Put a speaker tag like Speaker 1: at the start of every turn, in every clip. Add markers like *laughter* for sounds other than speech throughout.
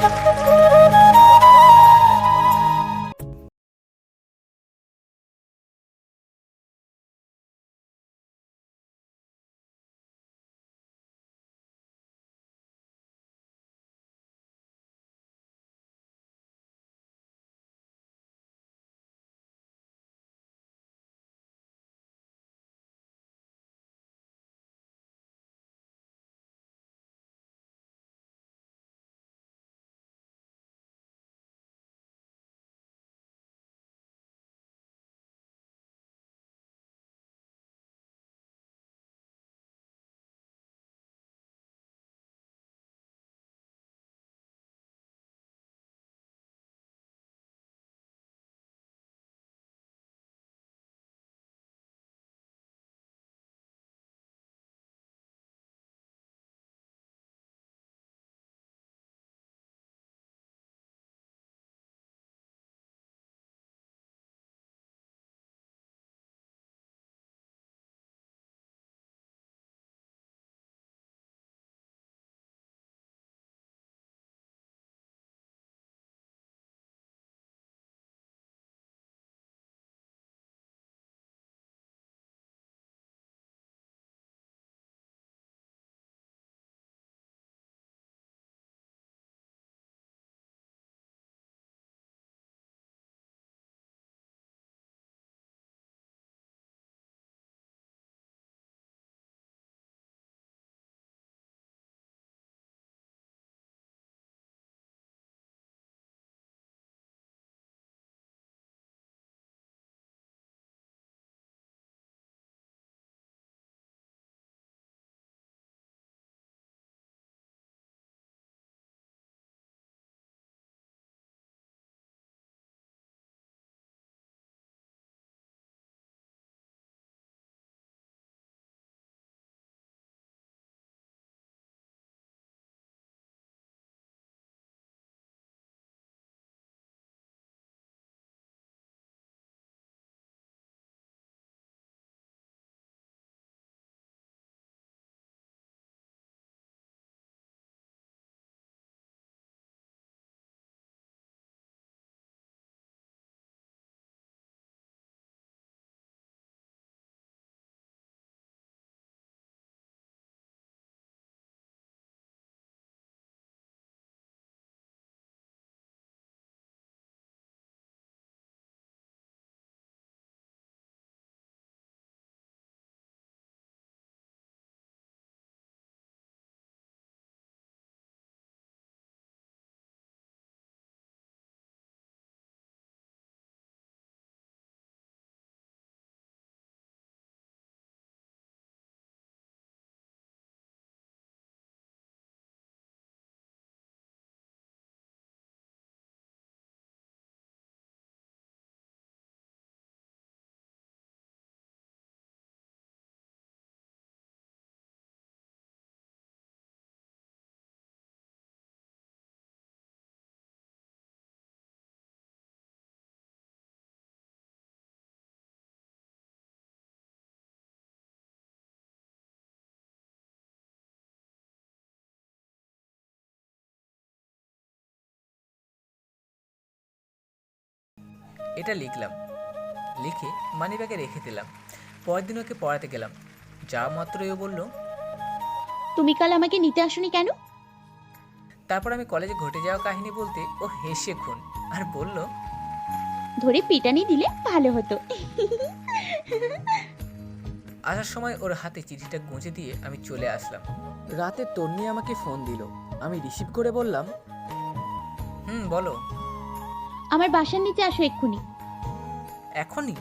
Speaker 1: thật thích এটা লিখলাম। লিখে মানিব্যাগে রেখে দিলাম। পরের দিন ওকে পড়াতে গেলাম। যা মাত্রই ও বলল।
Speaker 2: তুমি কাল আমাকে নিতে আসনি কেন?
Speaker 1: তারপর আমি কলেজে ঘটে যাওয়া কাহিনী বলতে ও হেসে খুন। আর বলল
Speaker 2: ধরে পিটানি দিলে ভালো হতো।
Speaker 1: আসার সময় ওর হাতে চিঠিটা গুঁজে দিয়ে আমি চলে আসলাম। রাতে তন্নি আমাকে ফোন দিল। আমি রিসিভ করে বললাম হুম বলো।
Speaker 2: আমার বাসার নিচে আসো এক্ষুনি।
Speaker 1: এখনই?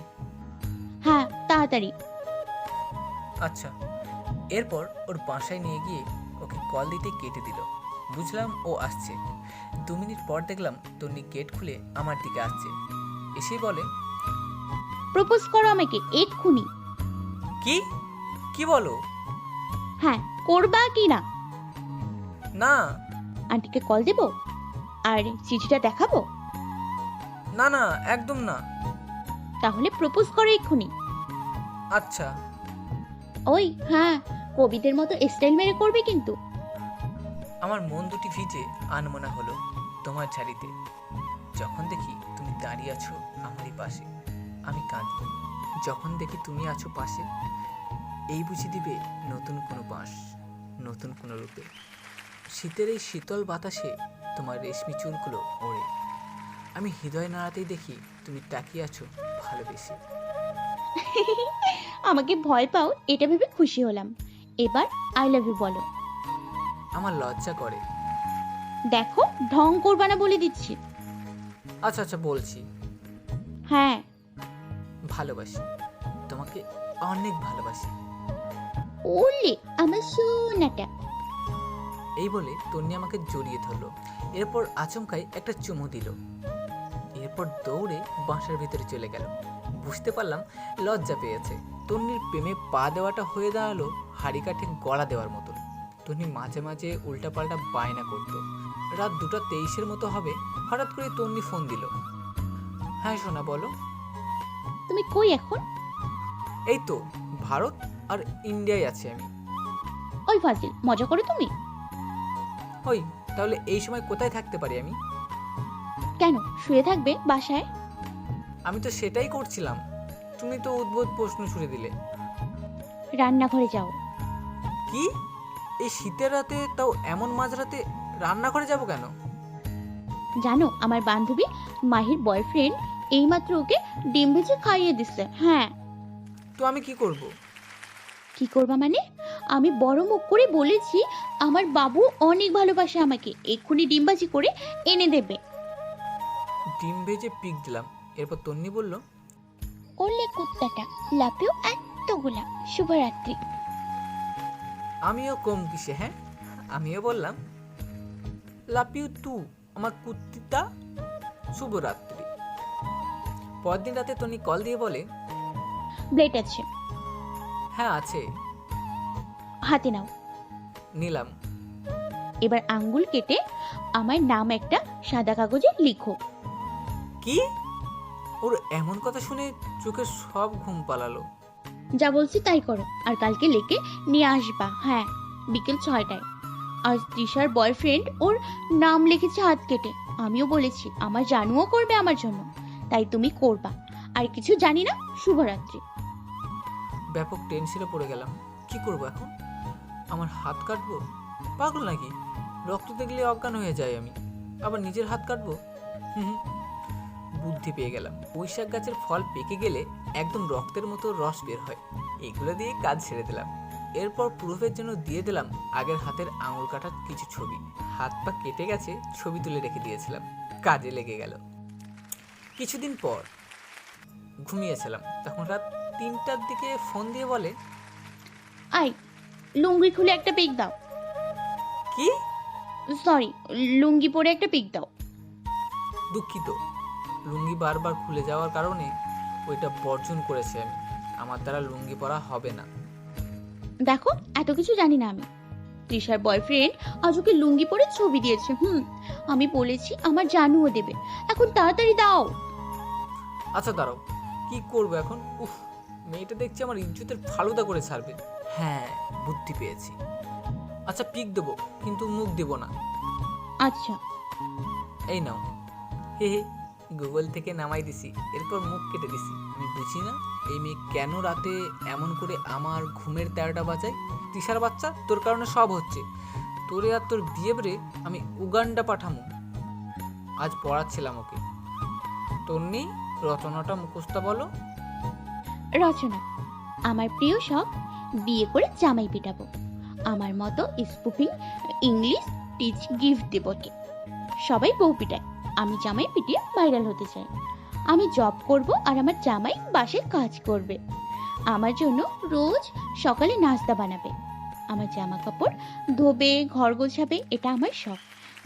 Speaker 2: হ্যাঁ তাড়াতাড়ি।
Speaker 1: আচ্ছা এরপর ওর বাসায় নিয়ে গিয়ে ওকে কল দিতে কেটে দিল। বুঝলাম ও আসছে। দু মিনিট পর দেখলাম তন্নি গেট খুলে আমার দিকে আসছে। এসে বলে
Speaker 2: প্রপোজ করো আমাকে এক্ষুনি।
Speaker 1: কি? কি বলো?
Speaker 2: হ্যাঁ করবা কি না?
Speaker 1: না।
Speaker 2: আন্টিকে কল দেবো? আর চিঠিটা দেখাবো?
Speaker 1: না না একদম না।
Speaker 2: তাহলে প্রপোজ করো এক্ষুনি।
Speaker 1: আচ্ছা।
Speaker 2: ওই হ্যাঁ কবিদের মতো স্টাইল মেরে করবে কিন্তু।
Speaker 1: আমার মন দুটি ভিজে আনমনা হলো তোমার ঝাড়িতে। যখন দেখি তুমি দাঁড়িয়ে আছো আমারই পাশে আমি কাঁদি যখন দেখি তুমি আছো পাশে এই বুঝি দিবে নতুন কোনো বাঁশ নতুন কোনো রূপে। শীতের এই শীতল বাতাসে তোমার রেশমি চুলগুলো ওড়ে। আমি হৃদয় নাড়াতেই দেখি তুমি তাকিয়ে আছো ভালোবেসে। *laughs*
Speaker 2: আমাকে ভয় পাও এটা ভেবে খুশি হলাম। এবার আই লাভ ইউ বলো।
Speaker 1: আমার লজ্জা করে।
Speaker 2: দেখো ঢং করবা না বলে দিচ্ছি।
Speaker 1: আচ্ছা আচ্ছা বলছি।
Speaker 2: হ্যাঁ।
Speaker 1: ভালোবাসি। তোমাকে অনেক ভালোবাসি।
Speaker 2: ওলে আমার সোনাটা।
Speaker 1: এই বলে তন্নি আমাকে জড়িয়ে ধরলো। এরপর আচমকাই একটা চুমু দিল। এরপর দৌড়ে বাসার ভিতরে চলে গেল। বুঝতে পারলাম লজ্জা পেয়েছে। তন্নির প্রেমে পা দেওয়াটা হয়ে দাঁড়াল হাড়ি কাঠে গলা দেওয়ার মতন। তন্নি মাঝে মাঝে উল্টাপাল্টা বায়না করত। রাত দুটা তেইশের মতো হবে হঠাৎ করে তন্নি ফোন দিল। হ্যাঁ সোনা বলো।
Speaker 2: তুমি কই এখন?
Speaker 1: এই তো ভারত আর ইন্ডিয়ায় আছি আমি।
Speaker 2: ওই ফাজিল মজা করো তুমি?
Speaker 1: ওই তাহলে এই সময় কোথায় থাকতে পারি আমি?
Speaker 2: কেন? শুয়ে থাকবে বাসায়?
Speaker 1: আমি তো সেটাই করছিলাম। তুমি তো উদ্ভুত প্রশ্ন ছুড়ে দিলে।
Speaker 2: রান্নাঘরে যাও।
Speaker 1: কি? এই শীতের রাতে তাও এমন মাঝরাতে রান্না করে যাব কেন?
Speaker 2: জানো আমার বান্ধবী মাহির বয়ফ্রেন্ড এইমাত্র ওকে ডিম ভেজে খাইয়ে দিচ্ছে হ্যাঁ।
Speaker 1: তো আমি কি করব?
Speaker 2: কি করবা মানে? আমি বড় মুখ করে বলেছি আমার বাবু অনেক ভালোবাসে আমাকে এক্ষুনি ডিমবাজি করে এনে দেবে।
Speaker 1: ডিম ভেজে পিক দিলাম। এরপর তন্নি বলল
Speaker 2: ওলে কুত্তাটা লাপেও এতগুলা। শুভরাত্রি।
Speaker 1: আমিও কম কিসে হ্যাঁ? আমিও বললাম ইউ টু আমার কুত্তিটা শুভরাত্রি। পরের দিন রাতে তন্নি কল দিয়ে বলে
Speaker 2: ব্লেড আছে।
Speaker 1: হ্যাঁ আছে।
Speaker 2: হাতে নাও।
Speaker 1: নিলাম।
Speaker 2: এবার আঙ্গুল কেটে আমার নাম একটা সাদা কাগজে লিখো।
Speaker 1: কি? ওর এমন কথা শুনে চোখের সব ঘুম পালালো।
Speaker 2: যা বলছি তাই করো আর কালকে লেকে নিয়ে আসবা হ্যাঁ বিকেল ছয়টায়। আজ তৃষার বয়ফ্রেন্ড ওর নাম লিখেছে হাত কেটে। আমিও বলেছি আমার জানুও করবে আমার জন্য। তাই তুমি করবা। আর কিছু জানি না শুভরাত্রি।
Speaker 1: ব্যাপক টেনশনে পড়ে গেলাম। কি করব এখন? আমার হাত কাটবো? পাগল নাকি? রক্ত দেখলে অজ্ঞান হয়ে যায় আমি। আবার নিজের হাত কাটবো? হুম হুম। বুদ্ধি পেয়ে গেলাম। বৈশাখ গাছের ফল পেকে গেলে একদম রক্তের মতো রস বের হয়। এগুলো দিয়ে কাজ ছেড়ে দিলাম। এরপর প্রুফের জন্য দিয়ে দিলাম আগের হাতের আঙুল কাটার কিছু ছবি। হাত পা কেটে গেছে ছবি তুলে রেখে দিয়েছিলাম। কাজে লেগে গেল। কিছুদিন পর ঘুমিয়েছিলাম। তখন রাত তিনটার দিকে ফোন দিয়ে বলে
Speaker 2: আই লুঙ্গি খুলে একটা পিক দাও।
Speaker 1: কি?
Speaker 2: সরি লুঙ্গি পরে একটা পিক দাও।
Speaker 1: দুঃখিত। লুঙ্গি বারবার খুলে যাওয়ার কারণে ওইটা বর্জন করেছি আমি। আমার দ্বারা লুঙ্গি পরা হবে না।
Speaker 2: দেখো এত কিছু জানি না আমি। তৃষার বয়ফ্রেন্ড আজ ওকে লুঙ্গি পরে ছবি দিয়েছে হুম? আমি বলেছি আমার জানুও দেবে। এখন তাড়াতাড়ি দাও।
Speaker 1: আচ্ছা দাঁড়াও। কি করব এখন? উফ মেয়েটা দেখছি আমার ইজ্জতের ফালুদা করে ছাড়বে। হ্যাঁ বুদ্ধি পেয়েছি। আচ্ছা পিক দেবো কিন্তু মুখ দেবো না।
Speaker 2: আচ্ছা।
Speaker 1: এই নাও। হে হে। গুগল থেকে নামাই দিছি, এরপর মুখ কেটে দিছি। আমি বুঝি না, এই মেয়ে কেন রাতে এমন করে আমার ঘুমের তেরোটা বাজায়? তিসার বাচ্চা, তোর কারণে সব হচ্ছে। তোরে আর তোর বিয়ে বেড়ে আমি উগান্ডা পাঠামো। আজ পড়াচ্ছিলাম ওকে। তোর নেই রচনাটা মুখস্থ বলো।
Speaker 2: রচনা, আমার প্রিয় শখ, বিয়ে করে জামাই পিটাবো। আমার মতো স্পুকিং ইংলিশ টিচ গিফট দেবকে সবাই বউ পিটায়। আমি জামাই পিটিয়ে ভাইরাল হতে চাই। আমি জব করব আর আমার জামাই বাসে কাজ করবে। আমার জন্য রোজ সকালে নাস্তা বানাবে। আমার জামা কাপড় ধোবে, ঘর গোছাবে, এটা আমার শখ।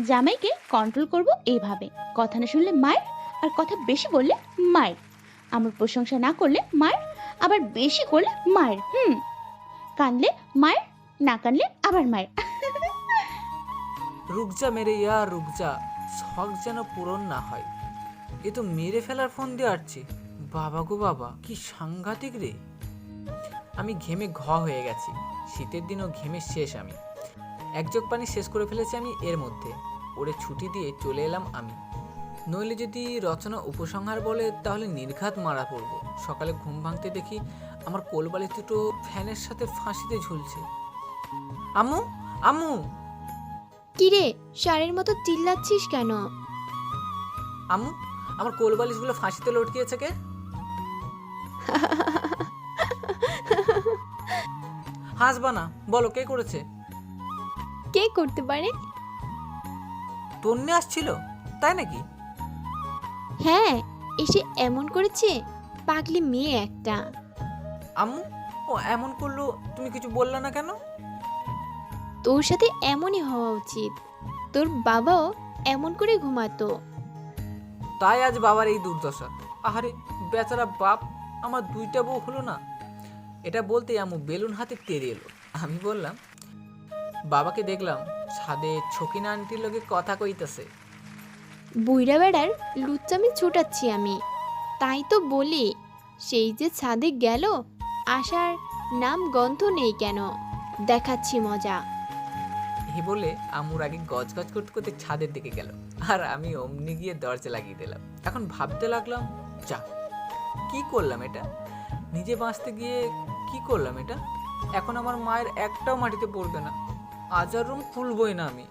Speaker 2: জামাইকে কন্ট্রোল করব এইভাবে কথা না শুনলে মায়ের আর কথা বেশি বললে মায়ের। আমার প্রশংসা না করলে মায়ের আবার বেশি করলে মায়ের, হুম। কানলে মায়ের, না কানলে আবার মায়ের।
Speaker 1: রুকজা মেরে ইয়া, রুকজা। শখ যেন পূরণ না হয়। এ তো মেরে ফেলার ফোন দিয়ে আসছে। বাবা গো বাবা, কি সাংঘাতিক রে। আমি ঘেমে ঘ হয়ে গেছি। শীতের দিনও ঘেমে শেষ আমি। এক জগ পানি শেষ করে ফেলেছি আমি এর মধ্যে। ওরে ছুটি দিয়ে চলে এলাম আমি। নইলে যদি রচনা উপসংহার বলে, তাহলে নির্ঘাত মারা পড়ব। সকালে ঘুম ভাঙতে দেখি আমার কোলবালি দুটো ফ্যানের সাথে ফাঁসিতে ঝুলছে। আম্মু আম্মু!
Speaker 3: কিরে ষাঁড়ের মতো চিল্লাচ্ছিস কেন?
Speaker 1: আম্মু আমার কোলবালিশগুলো ফাঁসিতে লটকিয়েছে কে? হাসবা না বলো কে করেছে?
Speaker 3: কে করতে পারে?
Speaker 1: তন্নি আসছিল তাই নাকি?
Speaker 3: হ্যাঁ এসে এমন করেছে পাগলি মেয়ে একটা।
Speaker 1: আম্মু ও এমন করল তুমি কিছু বললে না কেন?
Speaker 3: তোর সাথে এমনই হওয়া উচিত। তোর বাবাও এমন করে ঘুমাতো।
Speaker 1: তাই আজ বাবার এই দুর্দশা। আহারে বেচারা বাপ আমার দুইটা বউ হলো না? এটা বলতেই আম্মু বেলুন হাতে তেড়ে এলো। আমি বললাম বাবাকে দেখলাম ছাদে ছকিনা আন্টির লোকে কথা কইতাছে।
Speaker 3: বুইরা বেড়ার লুচ্চামি ছুটাচ্ছি আমি। তাই তো বলি সেই যে ছাদে গেল আসার নাম গন্ধ নেই কেন? দেখাচ্ছি মজা।
Speaker 1: এই বলে আমুর আগে গজ গজ করতে করতে ছাদের দিকে গেল। আর আমি অমনি গিয়ে দরজা লাগিয়ে দিলাম। এখন ভাবতে লাগলাম, যা, কি করলাম এটা? নিজে বাঁচতে গিয়ে কি করলাম এটা? এখন আমার মায়ের একটাও মাটিতে পড়বে না। আজার রুম খুলবই না আমি।